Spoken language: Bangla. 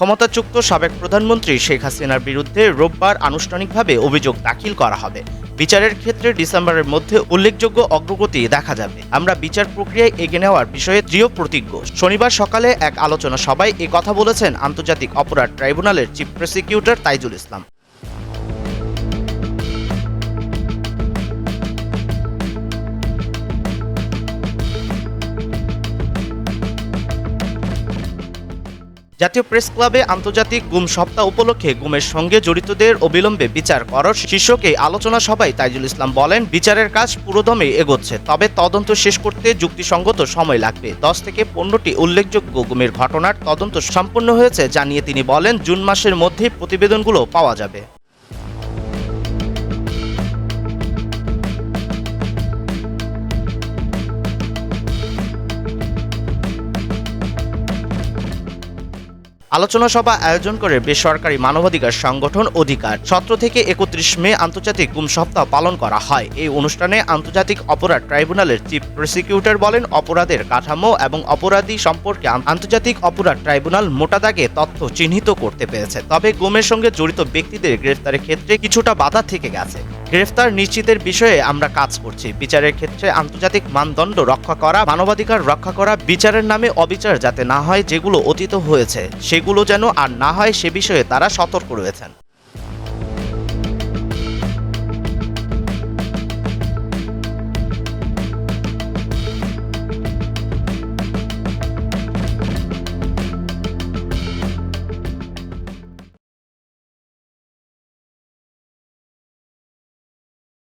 ক্ষমতাচ্যুত সাবেক প্রধানমন্ত্রী শেখ হাসিনার বিরুদ্ধে রোববার আনুষ্ঠানিকভাবে অভিযোগ দাখিল করা হবে। বিচারের ক্ষেত্রে ডিসেম্বরের মধ্যে উল্লেখযোগ্য অগ্রগতি দেখা যাবে। আমরা বিচার প্রক্রিয়ায় এগিয়ে নেওয়ার বিষয়ে দৃঢ় প্রতিজ্ঞ। শনিবার সকালে এক আলোচনা সভায় কথা বলেছেন আন্তর্জাতিক অপরাধ ট্রাইব্যুনালের চিফ প্রসিকিউটর তাইজুল ইসলাম। জাতীয় প্রেস ক্লাবে আন্তর্জাতিক গুম সপ্তাহ উপলক্ষে গুমের সঙ্গে জড়িতদের অবিলম্বে বিচার করার শীর্ষক আলোচনা সভায় তাইজুল ইসলাম বলেন, বিচারের কাজ পুরোদমে এগোচ্ছে, তবে তদন্ত শেষ করতে যুক্তিসঙ্গত সময় লাগবে। দশ থেকে পনেরোটি উল্লেখযোগ্য গুমের ঘটনার তদন্ত সম্পন্ন হয়েছে, জানিয়ে তিনি বলেন, জুন মাসের মধ্যে প্রতিবেদনগুলো পাওয়া যাবে। আলোচনা সভা আয়োজন করে বেসরকারি মানবাধিকার সংগঠন অধিকার। সতেরো থেকে একত্রিশ মে আন্তর্জাতিক গুম সপ্তাহ পালন করা হয়। এই অনুষ্ঠানে আন্তর্জাতিক অপরাধ ট্রাইব্যুনালের চিফ প্রসিকিউটর বলেন, অপরাধের কাঠামো এবং অপরাধী সম্পর্কে আন্তর্জাতিক অপরাধ ট্রাইব্যুনাল মোটা দাগে তথ্য চিহ্নিত করতে পেরেছে। তবে গুমের সঙ্গে জড়িত ব্যক্তিদের গ্রেফতারের ক্ষেত্রে কিছুটা বাধা থেকে গেছে। গ্রেফতার নিশ্চিতের বিষয়ে আমরা কাজ করছি। বিচারের ক্ষেত্রে আন্তর্জাতিক মানদণ্ড রক্ষা করা, মানবাধিকার রক্ষা করা, বিচারের নামে অবিচার যাতে না হয় যেগুলো অতীত হয়েছে, সেগুলো যেন আর না হয় সে বিষয়ে তারা সতর্ক রয়েছেন।